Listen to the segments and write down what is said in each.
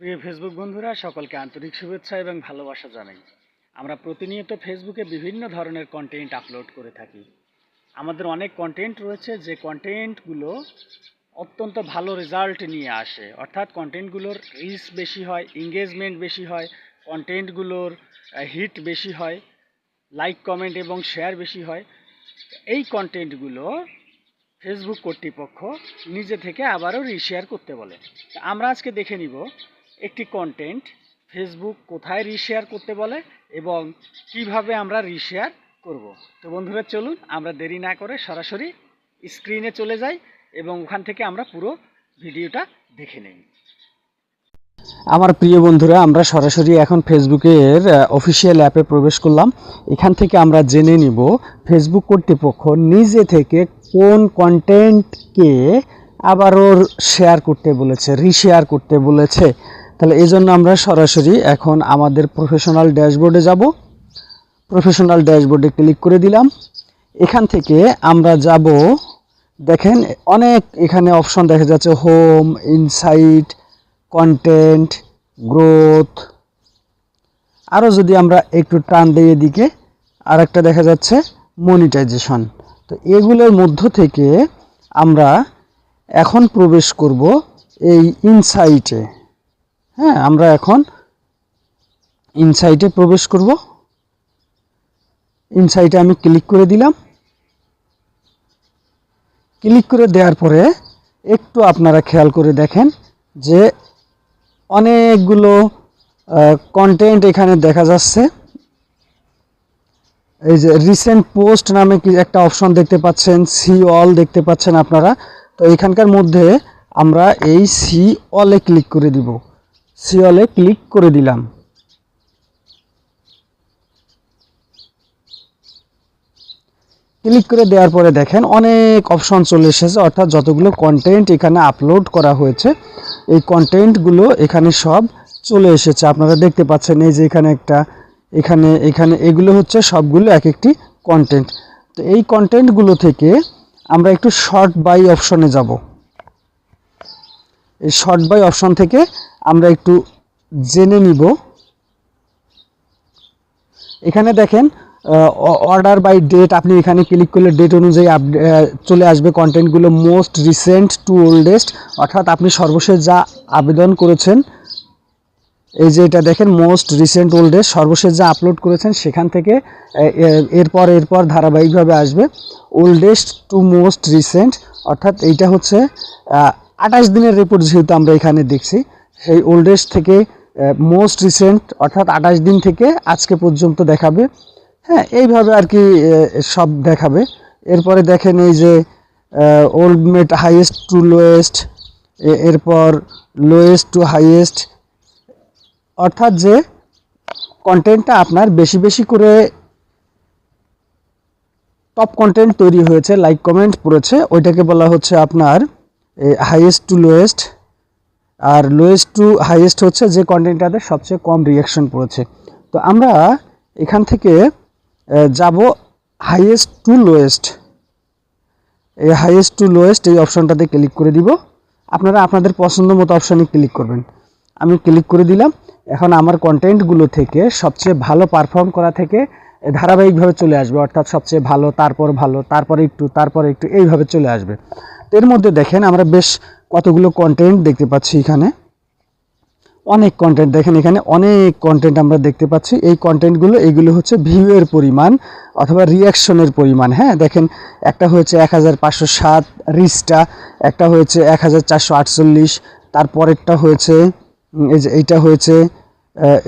প্রিয় ফেসবুক বন্ধুরা, সকলকে আন্তরিক শুভেচ্ছা এবং ভালোবাসা জানাই। আমরা প্রতিনিয়ত ফেসবুকে বিভিন্ন ধরনের কন্টেন্ট আপলোড করে থাকি। আমাদের অনেক কন্টেন্ট রয়েছে, যে কন্টেন্টগুলো অত্যন্ত ভালো রেজাল্ট নিয়ে আসে। অর্থাৎ কন্টেন্টগুলোর রিচ বেশি হয় এঙ্গেজমেন্ট বেশি হয় কন্টেন্টগুলোর হিট বেশি হয় লাইক কমেন্ট এবং শেয়ার বেশি হয়। এই কন্টেন্টগুলো ফেসবুক কর্তৃপক্ষ নিজে থেকে আবারও রিশেয়ার করতে বলে। আমরা আজকে দেখে নিব একটি কন্টেন্ট ফেসবুক কোথায় রিশেয়ার করতে বলে এবং কীভাবে আমরা রিশেয়ার করব। তো বন্ধুরা, চলুন আমরা দেরি না করে সরাসরি স্ক্রিনে চলে যাই এবং ওখান থেকে আমরা পুরো ভিডিওটা দেখে নিই। আমার প্রিয় বন্ধুরা, আমরা সরাসরি এখন ফেসবুকের অফিসিয়াল অ্যাপে প্রবেশ করলাম। এখান থেকে আমরা জেনে নিব ফেসবুক কর্তৃপক্ষ নিজে থেকে কোন কন্টেন্টকে আবারও শেয়ার করতে বলেছে রিশেয়ার করতে বলেছে। তাহলে এই জন্য আমরা সরাসরি এখন আমাদের প্রফেশনাল ড্যাশবোর্ডে যাব। প্রফেশনাল ড্যাশবোর্ডে ক্লিক করে দিলাম। এখান থেকে আমরা যাব, দেখেন অনেক এখানে অপশন দেখা যাচ্ছে হোম ইনসাইট কন্টেন্ট গ্রোথ আরও যদি আমরা একটু টান দিই এদিকে আর একটা দেখা যাচ্ছে মনিটাইজেশন তো এগুলোর মধ্য থেকে আমরা এখন প্রবেশ করব এই ইনসাইটে হ্যাঁ আমরা এখন ইনসাইটে প্রবেশ করব। ইনসাইটে আমি ক্লিক করে দিলাম। ক্লিক করে দেওয়ার পরে একটু আপনারা খেয়াল করে দেখেন যে অনেকগুলো কন্টেন্ট এখানে দেখা যাচ্ছে। এই যে রিসেন্ট পোস্ট নামে একটা অপশন দেখতে পাচ্ছেন সি অল দেখতে পাচ্ছেন আপনারা। তো এখানকার মধ্যে আমরা এই সি অলে ক্লিক করে দিব। সি অলে ক্লিক করে দিলাম। ক্লিক করে দেওয়ার পরে দেখেন অনেক অপশন চলে এসেছে, অর্থাৎ যতগুলো কন্টেন্ট এখানে আপলোড করা হয়েছে, এই কন্টেন্টগুলো এখানে সব চলে এসেছে। আপনারা দেখতে পাচ্ছেন এই যে এখানে একটা, এখানে এখানে এগুলো হচ্ছে সবগুলো এক একটি কন্টেন্ট তো এই কন্টেন্টগুলো থেকে আমরা একটু শর্ট বাই অপশনে যাব। এই শর্ট বাই অপশন থেকে আমরা একটু জেনে নিব। এখানে দেখেন অর্ডার বাই ডেট আপনি এখানে ক্লিক করলে ডেট অনুযায়ী চলে আসবে কন্টেন্টগুলো মোস্ট রিসেন্ট টু ওল্ডেস্ট অর্থাৎ আপনি সর্বশেষ যা আবেদন করেছেন, এই যে এটা দেখেন মোস্ট রিসেন্ট ওল্ডেস্ট সর্বশেষ যা আপলোড করেছেন, সেখান থেকে এরপর এরপর ধারাবাহিকভাবে আসবে। ওল্ডেস্ট টু মোস্ট রিসেন্ট অর্থাৎ এইটা হচ্ছে আঠাশ দিনের রিপোর্ট যেহেতু আমরা এখানে দেখছি, সেই ওল্ডেস্ট থেকে মোস্ট রিসেন্ট অর্থাৎ আঠাশ দিন থেকে আজকে পর্যন্ত দেখাবে। হ্যাঁ এইভাবে আর কি সব দেখাবে। এরপরে দেখেন এই যে old mate highest to lowest এরপর লোয়েস্ট টু হাইয়েস্ট অর্থাৎ যে কন্টেন্টটা আপনার বেশি বেশি করে টপ কন্টেন্ট তৈরি হয়েছে লাইক কমেন্ট পড়েছে, ওইটাকে বলা হচ্ছে আপনার হাইয়েস্ট টু লোয়েস্ট আর লোয়েস্ট টু হাইয়েস্ট হচ্ছে যে কন্টেন্টটাতে সবচেয়ে কম রিয়াকশন পড়েছে। তো আমরা এখান থেকে যাব হাইয়েস্ট টু লোয়েস্ট এই হাইয়েস্ট টু লোয়েস্ট এই অপশনটাতে ক্লিক করে দিব। আপনারা আপনাদের পছন্দ মতো অপশানে ক্লিক করবেন। আমি ক্লিক করে দিলাম। এখন আমার কন্টেন্টগুলো থেকে সবচেয়ে ভালো পারফর্ম করা থেকে ধারাবাহিকভাবে চলে আসবে, অর্থাৎ সবচেয়ে ভালো, তারপর ভালো, তারপরে একটু তারপরে একটু, এইভাবে চলে আসবে। এর মধ্যে দেখেন আমরা বেশ কতগুলো কন্টেন্ট দেখতে পাচ্ছি এখানে। অনেক কন্টেন্ট দেখেন, এখানে অনেক কন্টেন্ট আমরা দেখতে পাচ্ছি। এই কন্টেন্টগুলো এইগুলো হচ্ছে ভিউয়ের পরিমাণ অথবা রিয়াকশনের পরিমাণ হ্যাঁ? দেখেন, একটা হয়েছে এক হাজার পাঁচশো সাত রিচটা একটা হয়েছে এক হাজার চারশো আটচল্লিশ, তারপরেরটা হয়েছে এই যে এইটা হয়েছে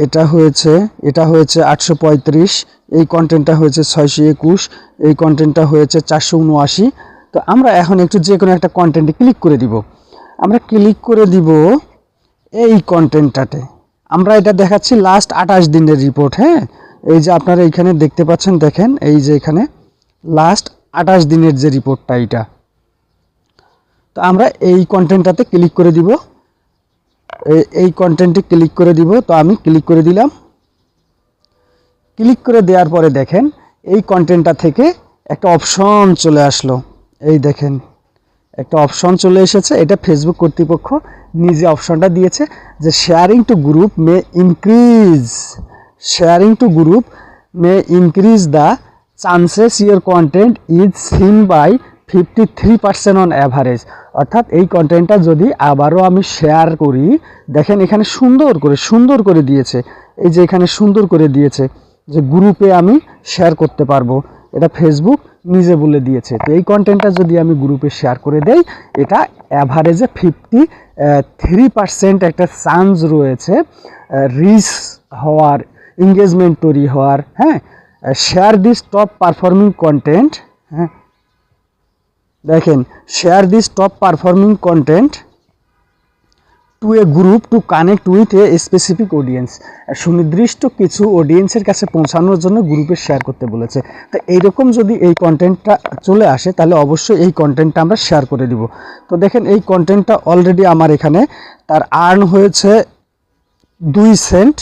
এটা হয়েছে এটা হয়েছে আটশো পঁয়ত্রিশ, এই কন্টেন্টটা হয়েছে ছয়শো একুশ, এই কন্টেন্টটা হয়েছে চারশো উনআশি তো আমরা এখন একটু যে কোনো একটা কন্টেন্টে ক্লিক করে দিব। আমরা ক্লিক করে দিব এই কন্টেন্টটাতে আমরা এটা দেখাচ্ছি লাস্ট আঠাশ দিনের রিপোর্ট হ্যাঁ? এই যে আপনারা এইখানে দেখতে পাচ্ছেন, দেখেন, এই যে এখানে লাস্ট আঠাশ দিনের যে রিপোর্টটা এইটা। তো আমরা এই কন্টেন্টটাতে ক্লিক করে দিব। এই- এই কন্টেন্টে ক্লিক করে দিব। তো আমি ক্লিক করে দিলাম। ক্লিক করে দেওয়ার পরে দেখেন, এই কন্টেন্টটা থেকে একটা অপশন চলে আসলো। এই দেখেন, একটা অপশন চলে এসেছে, এটা ফেসবুক কর্তৃপক্ষ নিজে অপশনটা দিয়েছে যে sharing to group may increase sharing to group may increase the chances your content is seen by fifty three percent on average অর্থাৎ এই কন্টেন্টটা যদি আবারও আমি শেয়ার করি, দেখেন এখানে সুন্দর করে সুন্দর করে দিয়েছে। এই যে এখানে সুন্দর করে দিয়েছে যে গ্রুপে আমি শেয়ার করতে পারব। এটা ফেসবুক নিজে বলে দিয়েছে। তো এই কন্টেন্টটা যদি আমি গ্রুপে শেয়ার করে দেই, এটা অ্যাভারেজে ফিফটি থ্রি পার্সেন্ট একটা চান্স রয়েছে রিস হওয়ার এঙ্গেজমেন্ট তৈরি হওয়ার হ্যাঁ? Share this top performing content হ্যাঁ? দেখেন share this top performing content to a group to connect with a specific audience সুনির্দিষ্ট কিছু অডিয়েন্সের কাছে পৌঁছানোর জন্য গ্রুপে শেয়ার করতে বলেছে। তো এইরকম যদি এই কন্টেন্টটা চলে আসে, তাহলে অবশ্যই এই কন্টেন্টটা আমরা শেয়ার করে দিব। তো দেখেন, এই কন্টেন্টটা অলরেডি আমার এখানে। তার আর্ন হয়েছে দুই সেন্ট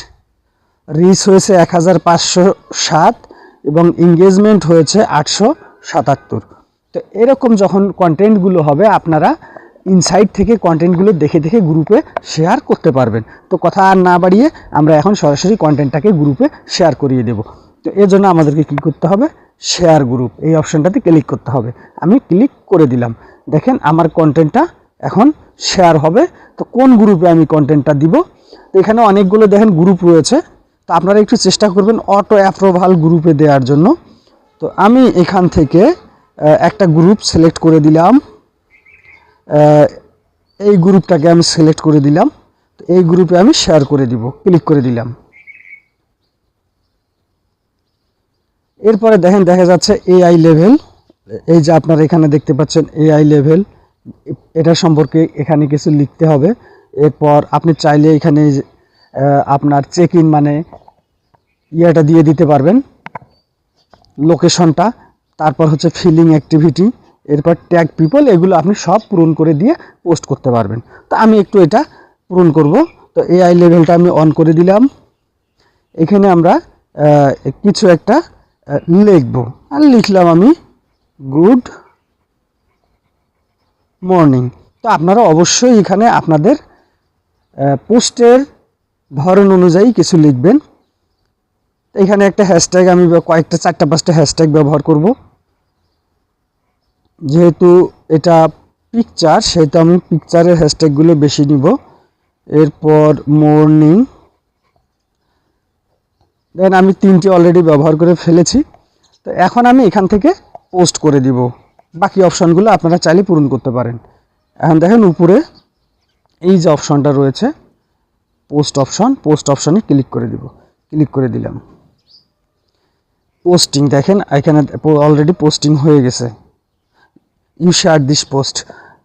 রিচ হয়েছে এক হাজার পাঁচশো সাত এবং এঙ্গেজমেন্ট হয়েছে আটশো সাতাত্তর। তো এরকম যখন কন্টেন্টগুলো হবে, আপনারা ইনসাইট থেকে কন্টেন্টগুলো দেখে দেখে গ্রুপে শেয়ার করতে পারবেন। তো কথা আর না বাড়িয়ে আমরা এখন সরাসরি কন্টেন্টটাকে গ্রুপে শেয়ার করিয়ে দেব। তো এর জন্য আমাদেরকে কী করতে হবে? শেয়ার গ্রুপ এই অপশানটাতে ক্লিক করতে হবে। আমি ক্লিক করে দিলাম। দেখেন আমার কন্টেন্টটা এখন শেয়ার হবে। তো কোন গ্রুপে আমি কন্টেন্টটা দিব? তো এখানে অনেকগুলো দেখেন গ্রুপ রয়েছে। তো আপনারা একটু চেষ্টা করবেন অটো অ্যাপ্রুভাল গ্রুপে দেওয়ার জন্য। তো আমি এখান থেকে একটা গ্রুপ সিলেক্ট করে দিলাম। এই গ্রুপটাকে আমি সিলেক্ট করে দিলাম। তো এই গ্রুপে আমি শেয়ার করে দিব ক্লিক করে দিলাম। এরপরে দেখেন, দেখা যাচ্ছে এআই লেভেল এই যে আপনারা এখানে দেখতে পাচ্ছেন এআই লেভেল এটা সম্পর্কে এখানে কিছু লিখতে হবে। এরপর আপনি চাইলে এখানে আপনার চেক ইন মানে ইয়েটা দিয়ে দিতে পারবেন লোকেশনটা তারপর হচ্ছে ফিলিং অ্যাক্টিভিটি এরপর ট্যাগ পিপল এগুলো আপনি সব পূরণ করে দিয়ে পোস্ট করতে পারবেন। তো আমি একটু এটা পূরণ করব। তো এআই লেভেলটা আমি অন করে দিলাম। এখানে আমরা কিছু একটা লিখব। আর লিখলাম আমি গুড মর্নিং তো আপনারা অবশ্যই এখানে আপনাদের পোস্টের ধরন অনুযায়ী কিছু লিখবেন। এখানে একটা হ্যাশট্যাগ আমি কয়েকটা, চারটা, পাঁচটা হ্যাশট্যাগ ব্যবহার করব। যেহেতু এটা পিকচার সেহেতু আমি পিকচারের হ্যাশট্যাগুলো বেশি নিব। এরপর মর্নিং দেন আমি তিনটি অলরেডি ব্যবহার করে ফেলেছি। তো এখন আমি এখান থেকে পোস্ট করে দিব। বাকি অপশানগুলো আপনারা চাইলে পূরণ করতে পারেন। এখন দেখেন উপরে এই যে অপশানটা রয়েছে পোস্ট অপশন পোস্ট অপশানে ক্লিক করে দিব। ক্লিক করে দিলাম। পোস্টিং দেখেন, এখানে অলরেডি পোস্টিং হয়ে গেছে। You share this post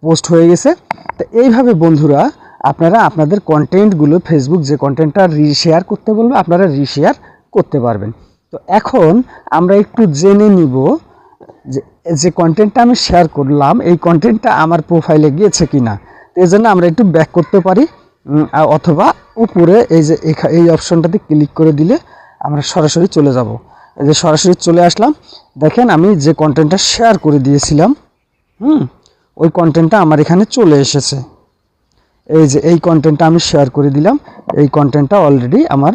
post হয়ে গেছে। তো এইভাবে বন্ধুরা, আপনারা আপনাদের কন্টেন্টগুলো ফেসবুক যে কন্টেন্টটা রিশেয়ার করতে বলবে, আপনারা রিশেয়ার করতে পারবেন। তো এখন আমরা একটু জেনে নিব যে যে কন্টেন্টটা আমি শেয়ার করলাম, এই কন্টেন্টটা আমার প্রোফাইলে গিয়েছে কি না তো এই জন্য আমরা একটু ব্যাক করতে পারি অথবা উপরে এই যে এই অপশনটাতে ক্লিক করে দিলে আমরা সরাসরি চলে যাব। এই যে সরাসরি চলে আসলাম। দেখেন আমি যে কন্টেন্টটা শেয়ার করে দিয়েছিলাম হুম? ওই কন্টেন্টটা আমার এখানে চলে এসেছে। এই যে এই কন্টেন্টটা আমি শেয়ার করে দিলাম। এই কন্টেন্টটা অলরেডি আমার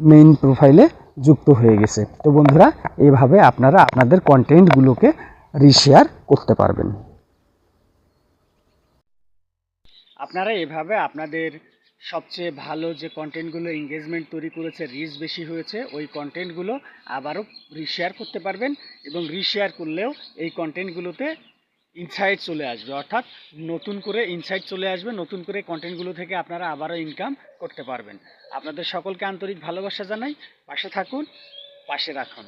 মেইন প্রোফাইলে যুক্ত হয়ে গেছে। তো বন্ধুরা, এইভাবে আপনারা আপনাদের কন্টেন্টগুলোকে রিশেয়ার করতে পারবেন। আপনারা এভাবে আপনাদের সবচেয়ে ভালো যে কন্টেন্টগুলো এঙ্গেজমেন্ট তৈরি করেছে রিচ বেশি হয়েছে, ওই কন্টেন্টগুলো আবারও রিশেয়ার করতে পারবেন এবং রিশেয়ার করলেও এই কন্টেন্টগুলোতে ইনসাইট চলে আসবে। অর্থাৎ নতুন করে ইনসাইট চলে আসবে, নতুন করে কন্টেন্টগুলো থেকে আপনারা আবারও ইনকাম করতে পারবেন। আপনাদের সকলকে আন্তরিক ভালোবাসা জানাই। পাশে থাকুন, পাশে রাখুন।